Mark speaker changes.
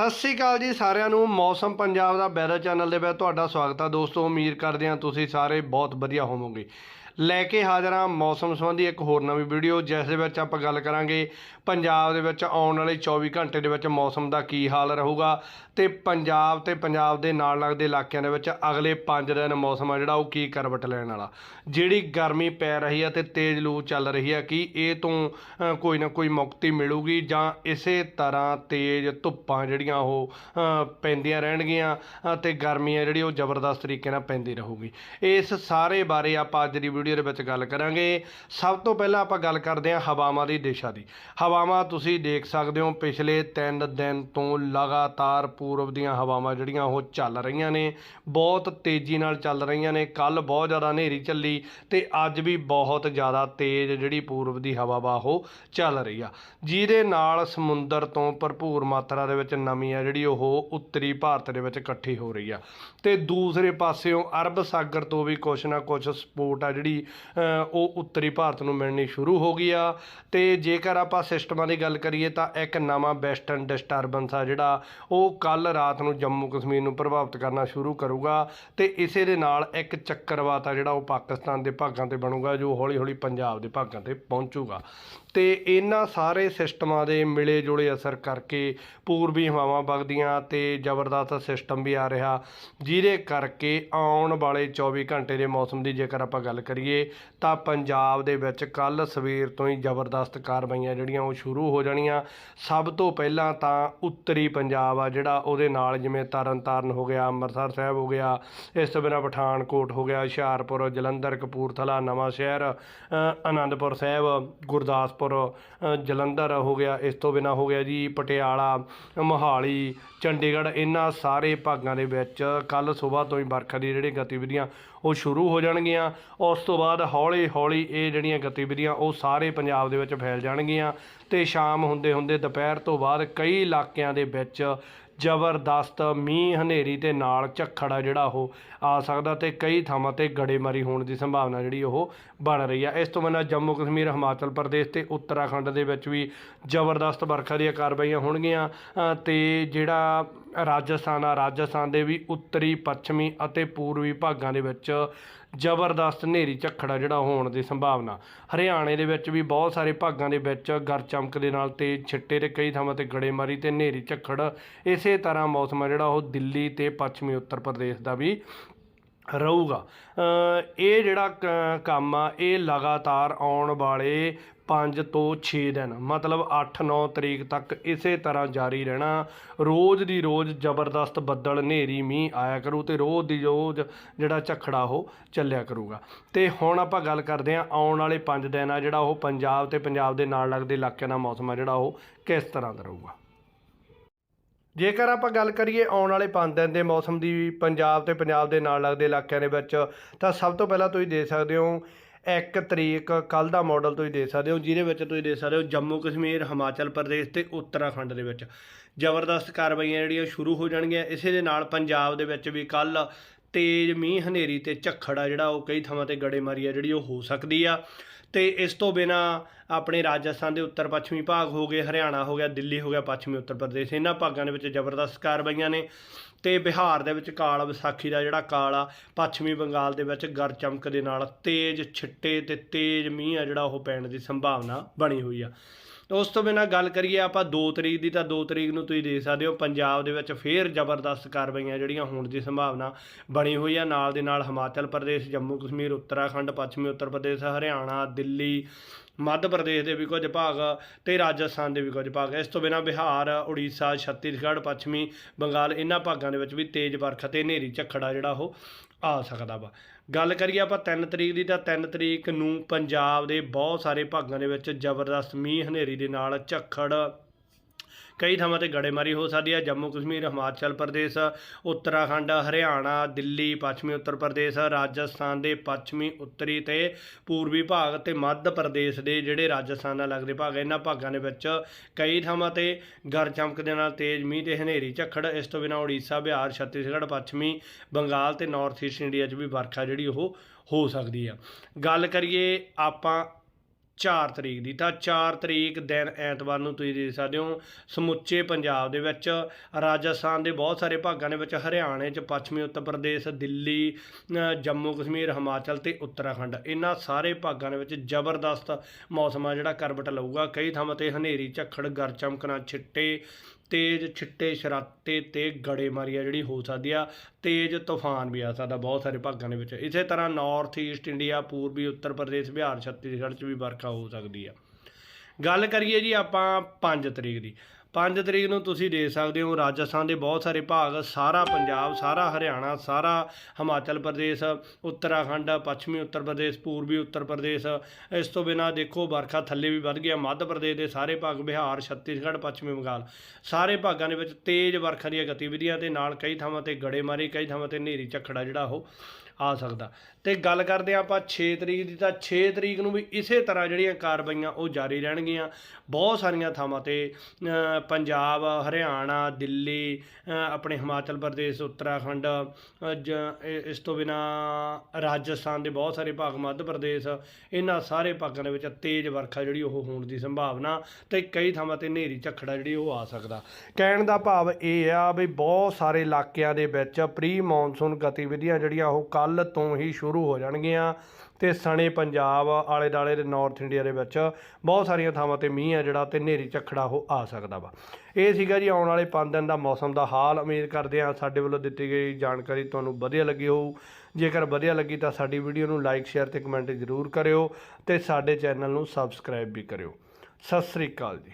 Speaker 1: ਸਤਿ ਸ੍ਰੀ ਅਕਾਲ ਜੀ ਸਾਰਿਆਂ ਨੂੰ। ਮੌਸਮ ਪੰਜਾਬ ਦਾ ਵੈਦਰ ਚੈਨਲ ਦੇ ਵਿੱਚ ਤੁਹਾਡਾ ਸਵਾਗਤ ਹੈ। ਦੋਸਤੋ, ਉਮੀਦ ਕਰਦੇ ਹਾਂ ਤੁਸੀਂ ਸਾਰੇ ਬਹੁਤ ਵਧੀਆ ਹੋਵੋਗੇ। ਲੈ ਕੇ ਹਾਜ਼ਰ ਹਾਂ ਮੌਸਮ ਸੰਬੰਧੀ ਇੱਕ ਹੋਰ ਨਵੀਂ ਵੀਡੀਓ ਜਿਸ ਦੇ ਵਿੱਚ ਆਪਾਂ ਗੱਲ ਕਰਾਂਗੇ ਪੰਜਾਬ ਦੇ ਵਿੱਚ ਆਉਣ ਵਾਲੇ 24 ਘੰਟੇ ਦੇ ਵਿੱਚ ਮੌਸਮ ਦਾ ਕੀ ਹਾਲ ਰਹੂਗਾ ਤੇ ਪੰਜਾਬ ਤੇ ਪੰਜਾਬ ਦੇ ਨਾਲ ਲੱਗਦੇ ਇਲਾਕਿਆਂ ਦੇ ਵਿੱਚ ਅਗਲੇ 5 ਦਿਨ ਮੌਸਮ ਆ ਜਿਹੜਾ ਉਹ ਕੀ ਕਰਵਟ ਲੈਣ ਵਾਲਾ। ਜਿਹੜੀ ਗਰਮੀ ਪੈ ਰਹੀ ਹੈ ਤੇ ਤੇਜ਼ ਲੂ ਚੱਲ ਰਹੀ ਹੈ ਕਿ ਇਹ ਤੋਂ ਕੋਈ ਨਾ ਕੋਈ ਮੁਕਤੀ ਮਿਲੂਗੀ ਜਾਂ ਇਸੇ ਤਰ੍ਹਾਂ ਤੇਜ਼ ਧੁੱਪਾਂ ਜਿਹੜੀਆਂ ਉਹ ਪੈਂਦੀਆਂ ਰਹਿਣਗੀਆਂ ਅ, ਤੇ ਗਰਮੀ ਹੈ ਜਿਹੜੀ ਉਹ ਜ਼ਬਰਦਸਤ ਤਰੀਕੇ ਨਾਲ ਪੈਂਦੀ ਰਹੂਗੀ। ਇਸ ਸਾਰੇ ਬਾਰੇ ਆਪਾਂ ਅੱਜ ਦੀ ਵੀਡੀਓ ਦੇ ਵਿੱਚ ਗੱਲ ਕਰਾਂਗੇ। ਸਭ ਤੋਂ ਪਹਿਲਾਂ ਆਪਾਂ ਗੱਲ ਕਰਦੇ ਹਾਂ ਹਵਾਵਾਂ ਦੀ ਦਿਸ਼ਾ ਦੀ। ਹਵਾਵਾਂ ਤੁਸੀਂ ਦੇਖ ਸਕਦੇ ਹੋ ਪਿਛਲੇ 3 ਦਿਨ ਤੋਂ ਲਗਾਤਾਰ ਪੂਰਬ ਦੀਆਂ ਹਵਾਵਾਂ ਜਿਹੜੀਆਂ ਉਹ ਚੱਲ ਰਹੀਆਂ ਨੇ। ਬਹੁਤ ਤੇਜ਼ੀ ਨਾਲ ਚੱਲ ਰਹੀਆਂ ਨੇ। ਕੱਲ ਬਹੁਤ ਜ਼ਿਆਦਾ ਹਨੇਰੀ ਚੱਲੀ ਤੇ ਅੱਜ ਵੀ ਬਹੁਤ ਜ਼ਿਆਦਾ ਤੇਜ਼ ਜਿਹੜੀ ਪੂਰਬ ਦੀ ਹਵਾ ਵਾ ਉਹ ਚੱਲ ਰਹੀ ਆ। ਜਿਹਦੇ ਨਾਲ ਸਮੁੰਦਰ ਤੋਂ ਭਰਪੂਰ ਮਾਤਰਾ ਦੇ ਵਿੱਚ ਨਮੀ ਆ ਜਿਹੜੀ ਉਹ ਉੱਤਰੀ ਭਾਰਤ ਦੇ ਵਿੱਚ ਇਕੱਠੀ ਹੋ ਰਹੀ ਆ। ਤੇ ਦੂਸਰੇ ਪਾਸਿਓਂ ਅਰਬ ਸਾਗਰ ਤੋਂ ਵੀ ਕੁਛ ਨਾ ਕੁਛ ਸਪੋਰਟ ਆ ਜਿਹੜੀ ਅ, ਉਹ ਉੱਤਰੀ ਭਾਰਤ ਨੂੰ ਮਿਲਣੀ ਸ਼ੁਰੂ ਹੋ ਗਈ ਆ। ਤੇ ਜੇਕਰ ਆਪਾਂ ਸਿਸਟਮਾਂ ਦੀ ਗੱਲ ਕਰੀਏ ਤਾਂ ਇੱਕ ਨਵਾਂ ਵੈਸਟਰਨ ਡਿਸਟਰਬੈਂਸ ਆ ਜਿਹੜਾ ਉਹ ਕੱਲ ਰਾਤ ਨੂੰ ਜੰਮੂ ਕਸ਼ਮੀਰ ਨੂੰ ਪ੍ਰਭਾਵਿਤ ਕਰਨਾ ਸ਼ੁਰੂ ਕਰੂਗਾ। ਤੇ ਇਸੇ ਦੇ ਨਾਲ ਇੱਕ ਚੱਕਰਵਾਤ ਆ ਜਿਹੜਾ ਉਹ ਪਾਕਿਸਤਾਨ ਦੇ ਭਾਗਾਂ ਤੇ ਬਣੂਗਾ ਜੋ ਹੌਲੀ ਹੌਲੀ ਪੰਜਾਬ ਦੇ ਭਾਗਾਂ ਤੇ ਪਹੁੰਚੂਗਾ। ਤੇ ਇਹਨਾਂ ਸਾਰੇ ਸਿਸਟਮਾਂ ਦੇ ਮਿਲੇ ਜੁਲੇ ਅਸਰ ਕਰਕੇ ਪੂਰਬੀ ਹਵਾਵਾਂ ਵਗਦੀਆਂ ਤੇ ਜ਼ਬਰਦਸਤ ਸਿਸਟਮ ਵੀ ਆ ਰਿਹਾ, ਜਿਹਦੇ ਕਰਕੇ ਆਉਣ ਵਾਲੇ 24 ਘੰਟੇ ਦੇ ਮੌਸਮ ਦੀ ਜੇਕਰ ਆਪਾਂ ਗੱਲ ਕਰੀਏ, ਤਾਂ ਪੰਜਾਬ ਦੇ ਵਿੱਚ ਕੱਲ ਸਵੇਰ ਤੋਂ ਹੀ ਜ਼ਬਰਦਸਤ ਕਾਰਵਾਈਆਂ ਜਿਹੜੀਆਂ ਉਹ ਸ਼ੁਰੂ ਹੋ ਜਾਣੀਆਂ। ਸਭ ਤੋਂ ਪਹਿਲਾਂ ਤਾਂ ਉੱਤਰੀ ਪੰਜਾਬ ਆ ਜਿਹੜਾ, ਉਹਦੇ ਨਾਲ ਜਿਵੇਂ ਤਰਨਤਾਰਨ ਹੋ ਗਿਆ, ਅੰਮ੍ਰਿਤਸਰ ਸਾਹਿਬ ਹੋ ਗਿਆ, ਇਸ ਤੋਂ ਬਿਨਾਂ ਪਠਾਨਕੋਟ ਹੋ ਗਿਆ, ਹੁਸ਼ਿਆਰਪੁਰ, ਜਲੰਧਰ, ਕਪੂਰਥਲਾ ਨਵਾਂ ਸ਼ਹਿਰ ਆਨੰਦਪੁਰ ਸਾਹਿਬ, ਗੁਰਦਾਸਪੁਰ ਅ, ਜਲੰਧਰ ਹੋ ਗਿਆ। ਇਸ ਤੋਂ ਬਿਨਾਂ ਹੋ ਗਿਆ ਜੀ ਪਟਿਆਲਾ ਮੋਹਾਲੀ ਚੰਡੀਗੜ੍ਹ। ਇਹਨਾਂ ਸਾਰੇ ਭਾਗਾਂ ਦੇ ਵਿੱਚ ਕੱਲ ਸਵੇਰ ਤੋਂ ਹੀ ਵਰਖਾ ਦੀ ਜਿਹੜੀ ਗਤੀਵਿਧੀਆਂ ਉਹ ਸ਼ੁਰੂ ਹੋ ਜਾਣਗੀਆਂ। ਉਸ ਤੋਂ ਬਾਅਦ ਹੌਲੀ ਹੌਲੀ ਇਹ ਜਿਹੜੀਆਂ ਗਤੀਵਿਧੀਆਂ ਉਹ ਸਾਰੇ ਪੰਜਾਬ ਦੇ ਵਿੱਚ ਫੈਲ ਜਾਣਗੀਆਂ ਤੇ ਸ਼ਾਮ ਹੁੰਦੇ ਹੁੰਦੇ ਦੁਪਹਿਰ ਤੋਂ ਬਾਅਦ ਕਈ ਇਲਾਕਿਆਂ ਦੇ ਵਿੱਚ ਜ਼ਬਰਦਸਤ ਮੀਂਹ ਹਨੇਰੀ ਤੇ ਨਾਲ ਝੱਖੜ ਆ ਜਿਹੜਾ ਉਹ ਆ ਸਕਦਾ ਤੇ ਕਈ ਥਾਵਾਂ ਤੇ ਗੜੇਮਾਰੀ ਹੋਣ ਦੀ ਸੰਭਾਵਨਾ ਜਿਹੜੀ ਉਹ ਬਣ ਰਹੀ ਆ। ਇਸ ਤੋਂ ਬਿਨਾਂ ਜੰਮੂ ਕਸ਼ਮੀਰ ਹਿਮਾਚਲ ਪ੍ਰਦੇਸ਼ ਤੇ ਉੱਤਰਾਖੰਡ ਦੇ ਵਿੱਚ ਵੀ ਜ਼ਬਰਦਸਤ ਵਰਖਾ ਦੀਆਂ ਕਾਰਵਾਈਆਂ ਹੋਣਗੀਆਂ ਅ, ਤੇ ਜਿਹੜਾ ਰਾਜਸਥਾਨ ਆ ਰਾਜਸਥਾਨ ਦੇ ਵੀ ਉੱਤਰੀ ਪੱਛਮੀ ਅਤੇ ਪੂਰਬੀ ਭਾਗਾਂ ਦੇ ਵਿੱਚ ਜ਼ਬਰਦਸਤ ਹਨੇਰੀ ਝੱਖੜਾ ਜਿਹੜਾ ਹੋਣ ਦੀ ਸੰਭਾਵਨਾ। ਹਰਿਆਣੇ ਦੇ ਵਿੱਚ ਵੀ ਬਹੁਤ ਸਾਰੇ ਭਾਗਾਂ ਦੇ ਵਿੱਚ ਗਰ ਚਮਕ ਦੇ ਨਾਲ ਤੇਜ਼ ਛਿੱਟੇ ਤੇ ਕਈ ਥਾਵਾਂ ਤੇ ਗੜੇਮਾਰੀ ਤੇ ਹਨੇਰੀ ਝੱਖੜ। ਇਸੇ ਤਰ੍ਹਾਂ ਮੌਸਮ ਆ ਜਿਹੜਾ ਉਹ ਦਿੱਲੀ ਤੇ ਪੱਛਮੀ ਉੱਤਰ ਪ੍ਰਦੇਸ਼ ਦਾ ਵੀ ਰਹੂਗਾ। ਇਹ ਜਿਹੜਾ ਕ- ਕੰਮ ਆ, ਇਹ ਲਗਾਤਾਰ ਆਉਣ ਵਾਲੇ 5 ਤੋਂ 6 ਦਿਨ, ਮਤਲਬ 8-9 ਤਰੀਕ ਤੱਕ ਇਸੇ ਤਰ੍ਹਾਂ ਜਾਰੀ ਰਹਿਣਾ। ਰੋਜ਼ ਦੀ ਰੋਜ਼ ਜ਼ਬਰਦਸਤ ਬੱਦਲ, ਹਨੇਰੀ, ਮੀਂਹ ਆਇਆ ਕਰੂ ਤੇ ਰੋਜ਼ ਦੀ ਰੋਜ਼ ਜਿਹੜਾ ਝੱਖੜਾ ਉਹ ਚੱਲਿਆ ਕਰੂਗਾ। ਤੇ ਹੁਣ ਆਪਾਂ ਗੱਲ ਕਰਦੇ ਹਾਂ ਆਉਣ ਵਾਲੇ 5 ਦਿਨ ਆ ਜਿਹੜਾ ਉਹ ਪੰਜਾਬ ਤੇ ਪੰਜਾਬ ਦੇ ਨਾਲ ਲੱਗਦੇ ਇਲਾਕਿਆਂ ਦਾ ਮੌਸਮ ਆ ਜਿਹੜਾ ਉਹ ਕਿਸ ਤਰ੍ਹਾਂ ਦਾ ਰਹੂਗਾ। ਜੇਕਰ ਆਪਾਂ ਗੱਲ ਕਰੀਏ ਆਉਣ ਵਾਲੇ 5 ਦਿਨ ਦੇ ਮੌਸਮ ਦੀ, ਪੰਜਾਬ ਤੇ ਪੰਜਾਬ ਦੇ ਨਾਲ ਲੱਗਦੇ ਇਲਾਕਿਆਂ ਦੇ ਵਿੱਚ, ਤਾਂ ਸਭ ਤੋਂ ਪਹਿਲਾਂ ਤੁਸੀਂ ਦੇਖ ਸਕਦੇ ਹੋ ਇੱਕ ਤਰੀਕ ਕੱਲ ਦਾ ਮਾਡਲ ਤੁਸੀਂ ਦੇਖ ਸਕਦੇ ਹੋ, ਜਿਹਦੇ ਵਿੱਚ ਤੁਸੀਂ ਦੇਖ ਸਕਦੇ ਹੋ ਜੰਮੂ ਕਸ਼ਮੀਰ, ਹਿਮਾਚਲ ਪ੍ਰਦੇਸ਼ ਤੇ ਉੱਤਰਾਖੰਡ ਦੇ ਵਿੱਚ। ਜ਼ਬਰਦਸਤ ਕਾਰਵਾਈਆਂ ਜਿਹੜੀਆਂ ਸ਼ੁਰੂ ਹੋ ਜਾਣਗੀਆਂ। ਇਸੇ ਦੇ ਨਾਲ ਪੰਜਾਬ ਦੇ ਵਿੱਚ ਵੀ ਕੱਲ ਤੇਜ਼ ਮੀਂਹ ਹਨੇਰੀ ਤੇ ਝੱਖੜ ਆ ਜਿਹੜਾ, ਉਹ ਕਈ ਥਾਵਾਂ ਤੇ ਗੜੇਮਾਰੀ ਆ ਜਿਹੜੀ, ਉਹ ਹੋ ਸਕਦੀ ਆ। ਤੇ ਇਸ ਤੋਂ ਬਿਨਾ ਆਪਣੇ ਰਾਜਸਥਾਨ ਦੇ ਉੱਤਰ ਪੱਛਮੀ ਭਾਗ ਹੋ ਗਏ, ਹਰਿਆਣਾ ਹੋ ਗਿਆ, ਦਿੱਲੀ ਹੋ ਗਿਆ, ਪੱਛਮੀ ਉੱਤਰ ਪ੍ਰਦੇਸ਼। ਇਹਨਾਂ ਭਾਗਾਂ ਦੇ ਵਿੱਚ ਜ਼ਬਰਦਸਤ ਕਾਰਵਾਈਆਂ ਨੇ। ਤੇ ਬਿਹਾਰ ਦੇ ਵਿੱਚ ਕਾਲ ਵਿਸਾਖੀ ਦਾ ਜਿਹੜਾ ਕਾਲ ਆ ਪੱਛਮੀ ਬੰਗਾਲ ਦੇ ਵਿੱਚ ਗਰ ਚਮਕ ਦੇ ਨਾਲ ਤੇਜ਼ ਛਿੱਟੇ ਤੇ ਤੇਜ਼ ਮੀਂਹ ਆ ਜਿਹੜਾ ਉਹ ਪੈਣ ਦੀ ਸੰਭਾਵਨਾ ਬਣੀ ਹੋਈ ਆ। ਉਸ ਤੋਂ ਬਿਨਾਂ ਗੱਲ ਕਰੀਏ ਆਪਾਂ 2 ਤਰੀਕ ਦੀ ਤਾਂ 2 ਤਰੀਕ ਨੂੰ ਤੁਸੀਂ ਦੇਖ ਸਕਦੇ ਹੋ ਪੰਜਾਬ ਦੇ ਵਿੱਚ ਫੇਰ ਜ਼ਬਰਦਸਤ ਕਾਰਵਾਈਆਂ ਜਿਹੜੀਆਂ ਹੋਣ ਦੀ ਸੰਭਾਵਨਾ ਬਣੀ ਹੋਈ ਆ। ਨਾਲ ਦੇ ਨਾਲ ਹਿਮਾਚਲ ਪ੍ਰਦੇਸ਼, ਜੰਮੂ ਕਸ਼ਮੀਰ, ਉੱਤਰਾਖੰਡ, ਪੱਛਮੀ ਉੱਤਰ ਪ੍ਰਦੇਸ਼, ਹਰਿਆਣਾ, ਦਿੱਲੀ ਮੱਧ ਪ੍ਰਦੇਸ਼ ਦੇ ਵੀ ਕੁਝ ਭਾਗ ਤੇ ਰਾਜਸਥਾਨ ਦੇ ਵੀ ਕੁਝ ਭਾਗ। ਇਸ ਤੋਂ ਬਿਨਾਂ ਬਿਹਾਰ, ਉੜੀਸਾ, ਛੱਤੀਸਗੜ੍ਹ, ਪੱਛਮੀ ਬੰਗਾਲ ਇਹਨਾਂ ਭਾਗਾਂ ਦੇ ਵਿੱਚ ਵੀ ਤੇਜ਼ ਵਰਖਾ ਤੇ ਹਨੇਰੀ ਝੱਖੜਾ ਜਿਹੜਾ ਉਹ ਆ ਸਕਦਾ ਵਾ। ਗੱਲ ਕਰੀਏ ਆਪਾਂ 3 ਤਰੀਕ ਦੀ ਤਾਂ 3 ਤਰੀਕ ਨੂੰ ਪੰਜਾਬ ਦੇ ਬਹੁਤ ਸਾਰੇ ਭਾਗਾਂ ਦੇ ਵਿੱਚ ਜ਼ਬਰਦਸਤ ਮੀਂਹ, ਹਨੇਰੀ ਦੇ ਨਾਲ ਝੱਖੜ ਕਈ ਥਾਵਾਂ ਤੇ ਗੜੇਮਾਰੀ ਹੋ ਸਕਦੀ ਹੈ ਜੰਮੂ ਕਸ਼ਮੀਰ, ਹਿਮਾਚਲ ਪ੍ਰਦੇਸ਼, ਉੱਤਰਾਖੰਡ, ਹਰਿਆਣਾ, ਦਿੱਲੀ, ਪੱਛਮੀ ਉੱਤਰ ਪ੍ਰਦੇਸ਼, ਰਾਜਸਥਾਨ ਦੇ ਪੱਛਮੀ ਉੱਤਰੀ ਤੇ ਪੂਰਬੀ ਭਾਗ ਤੇ ਮੱਧ ਪ੍ਰਦੇਸ਼ ਦੇ ਜਿਹੜੇ ਰਾਜਸਥਾਨ ਨਾਲ ਲੱਗਦੇ ਭਾਗ ਇਹਨਾਂ ਭਾਗਾਂ ਦੇ ਵਿੱਚ ਕਈ ਥਾਵਾਂ ਤੇ ਗਰ ਚਮਕ ਦੇ ਨਾਲ ਤੇਜ਼ ਮੀਂਹ ਤੇ ਹਨੇਰੀ ਝੱਖੜ। ਇਸ ਤੋਂ ਬਿਨਾਂ ਉੜੀਸਾ, ਬਿਹਾਰ, ਛੱਤੀਸਗੜ੍ਹ, ਪੱਛਮੀ ਬੰਗਾਲ ਤੇ ਨਾਰਥ ਈਸਟ ਇੰਡੀਆ 'ਚ ਵੀ ਵਰਖਾ ਜਿਹੜੀ ਉਹ ਹੋ ਸਕਦੀ ਆ। ਗੱਲ ਕਰੀਏ ਆਪਾਂ 4 ਤਰੀਕ ਦੀ। ਤਾਂ 4 ਤਰੀਕ ਦਿਨ ਐਤਵਾਰ ਨੂੰ ਤੁਸੀਂ ਦੇਖ ਸਕਦੇ ਹੋ, ਸਮੁੱਚੇ ਪੰਜਾਬ ਦੇ ਵਿੱਚ, ਰਾਜਸਥਾਨ ਦੇ ਬਹੁਤ ਸਾਰੇ ਭਾਗਾਂ ਦੇ ਵਿੱਚ, ਹਰਿਆਣੇ 'ਚ, ਪੱਛਮੀ ਉੱਤਰ ਪ੍ਰਦੇਸ਼, ਦਿੱਲੀ ਜੰਮੂ ਕਸ਼ਮੀਰ, ਹਿਮਾਚਲ ਤੇ ਉੱਤਰਾਖੰਡ। ਇਹਨਾਂ ਸਾਰੇ ਭਾਗਾਂ ਦੇ ਵਿੱਚ ਜ਼ਬਰਦਸਤ ਮੌਸਮ ਆ ਜਿਹੜਾ ਕਰਵਟ ਲਊਗਾ। ਕਈ ਥਾਵਾਂ ਤੇ ਹਨੇਰੀ, ਝੱਖੜ ਗਰ ਚਮਕਣਾ ਛਿੱਟੇ ਤੇਜ਼ ਛਿੱਟੇ ਸ਼ਰਾਤੇ ਤੇ ਗੜੇਮਾਰੀ ਆ ਜਿਹੜੀ ਹੋ ਸਕਦੀ ਆ। ਤੇਜ਼ ਤੂਫਾਨ ਵੀ ਆ ਸਕਦਾ, ਬਹੁਤ ਸਾਰੇ ਭਾਗਾਂ ਦੇ ਵਿੱਚ। ਇਸੇ ਤਰ੍ਹਾਂ ਨਾਰਥ ਈਸਟ ਇੰਡੀਆ ਪੂਰਬੀ, ਉੱਤਰ ਪ੍ਰਦੇਸ਼, ਬਿਹਾਰ, ਛੱਤੀਸਗੜ੍ਹ 'ਚ ਵੀ ਵਰਖਾ ਹੋ ਸਕਦੀ ਆ। ਗੱਲ ਕਰੀਏ ਜੀ ਆਪਾਂ 5 ਤਰੀਕ ਦੀ। 5 ਤਰੀਕ ਨੂੰ ਤੁਸੀਂ ਦੇਖ ਸਕਦੇ ਹੋ, ਰਾਜਸਥਾਨ ਦੇ ਬਹੁਤ ਸਾਰੇ ਭਾਗ, ਸਾਰਾ ਪੰਜਾਬ, ਸਾਰਾ ਹਰਿਆਣਾ, ਸਾਰਾ ਹਿਮਾਚਲ ਪ੍ਰਦੇਸ਼, ਉੱਤਰਾਖੰਡ, ਪੱਛਮੀ ਉੱਤਰ ਪ੍ਰਦੇਸ਼, ਪੂਰਬੀ ਉੱਤਰ ਪ੍ਰਦੇਸ਼। ਇਸ ਤੋਂ ਬਿਨਾਂ ਦੇਖੋ ਵਰਖਾ ਥੱਲੇ ਵੀ ਵੱਧ ਗਿਆ ਮੱਧ ਪ੍ਰਦੇਸ਼ ਦੇ ਸਾਰੇ ਭਾਗ, ਬਿਹਾਰ, ਛੱਤੀਸਗੜ੍ਹ, ਪੱਛਮੀ ਬੰਗਾਲ, ਸਾਰੇ ਭਾਗਾਂ ਦੇ ਵਿੱਚ ਤੇਜ਼ ਵਰਖਾ ਦੀਆਂ ਗਤੀਵਿਧੀਆਂ ਦੇ ਨਾਲ ਕਈ ਥਾਵਾਂ ਤੇ ਗੜੇਮਾਰੀ, ਕਈ ਥਾਵਾਂ ਤੇ ਹਨੇਰੀ, ਝੱਖੜਾ ਜਿਹੜਾ ਉਹ ਆ ਸਕਦਾ। ਤੇ ਗੱਲ ਕਰਦੇ ਹਾਂ ਆਪਾਂ 6 ਤਰੀਕ ਦੀ, ਤਾਂ 6 ਤਰੀਕ ਨੂੰ ਵੀ ਇਸੇ ਤਰ੍ਹਾਂ ਜਿਹੜੀਆਂ ਕਾਰਵਾਈਆਂ ਉਹ ਜਾਰੀ ਰਹਿਣਗੀਆਂ। ਬਹੁਤ ਸਾਰੀਆਂ ਥਾਵਾਂ ਤੇ ਪੰਜਾਬ, ਹਰਿਆਣਾ, ਦਿੱਲੀ ਆਪਣੇ ਹਿਮਾਚਲ ਪ੍ਰਦੇਸ਼, ਉੱਤਰਾਖੰਡ ਜ- ਇਸ ਤੋਂ ਬਿਨਾ ਰਾਜਸਥਾਨ ਦੇ ਬਹੁਤ ਸਾਰੇ ਭਾਗ, ਮੱਧ ਪ੍ਰਦੇਸ਼, ਇਹਨਾਂ ਸਾਰੇ ਭਾਗਾਂ ਦੇ ਵਿੱਚ ਤੇਜ਼ ਵਰਖਾ ਜਿਹੜੀ ਉਹ ਹੋਣ ਦੀ ਸੰਭਾਵਨਾ ਤੇ ਕਈ ਥਾਵਾਂ ਤੇ ਹਨੇਰੀ ਝੱਖੜਾ ਜਿਹੜੀ ਉਹ ਆ ਸਕਦਾ। ਕਹਿਣ ਦਾ ਭਾਵ ਇਹ ਆ ਵੀ ਬਹੁਤ ਸਾਰੇ ਇਲਾਕਿਆਂ ਦੇ ਵਿੱਚ ਪ੍ਰੀ ਮੌਨਸੂਨ ਗਤੀਵਿਧੀਆਂ ਜਿਹੜੀਆਂ ਉਹ ਕੱਲ ਤੋਂ ਹੀ ਸ਼ੁਰੂ ਹੋ ਜਾਣਗੀਆਂ ਤੇ ਸਣੇ ਪੰਜਾਬ ਆਲੇ ਦਾਲੇ ਦੇ ਨਾਰਥ ਇੰਡੀਆ ਦੇ ਵਿੱਚ ਬਹੁਤ ਸਾਰੀਆਂ ਥਾਵਾਂ ਤੇ ਮੀਂਹ ਆ ਜਿਹੜਾ ਤੇ ਹਨੇਰੀ ਝੱਖੜਾ ਉਹ ਆ ਸਕਦਾ ਵਾ। ਇਹ ਸੀਗਾ ਜੀ ਆਉਣ ਵਾਲੇ 5 ਦਿਨ ਦਾ ਮੌਸਮ ਦਾ ਹਾਲ। ਉਮੀਦ ਕਰਦੇ ਹਾਂ ਸਾਡੇ ਵੱਲੋਂ ਦਿੱਤੀ ਗਈ ਜਾਣਕਾਰੀ ਤੁਹਾਨੂੰ ਵਧੀਆ ਲੱਗੀ ਹੋਊ। ਜੇਕਰ ਵਧੀਆ ਲੱਗੀ ਤਾਂ ਸਾਡੀ ਵੀਡੀਓ ਨੂੰ ਲਾਈਕ, ਸ਼ੇਅਰ ਤੇ ਕਮੈਂਟ ਜ਼ਰੂਰ ਕਰਿਓ ਤੇ ਸਾਡੇ ਚੈਨਲ ਨੂੰ ਸਬਸਕ੍ਰਾਈਬ ਵੀ ਕਰਿਓ। ਸਤਿ ਸ੍ਰੀ ਅਕਾਲ ਜੀ।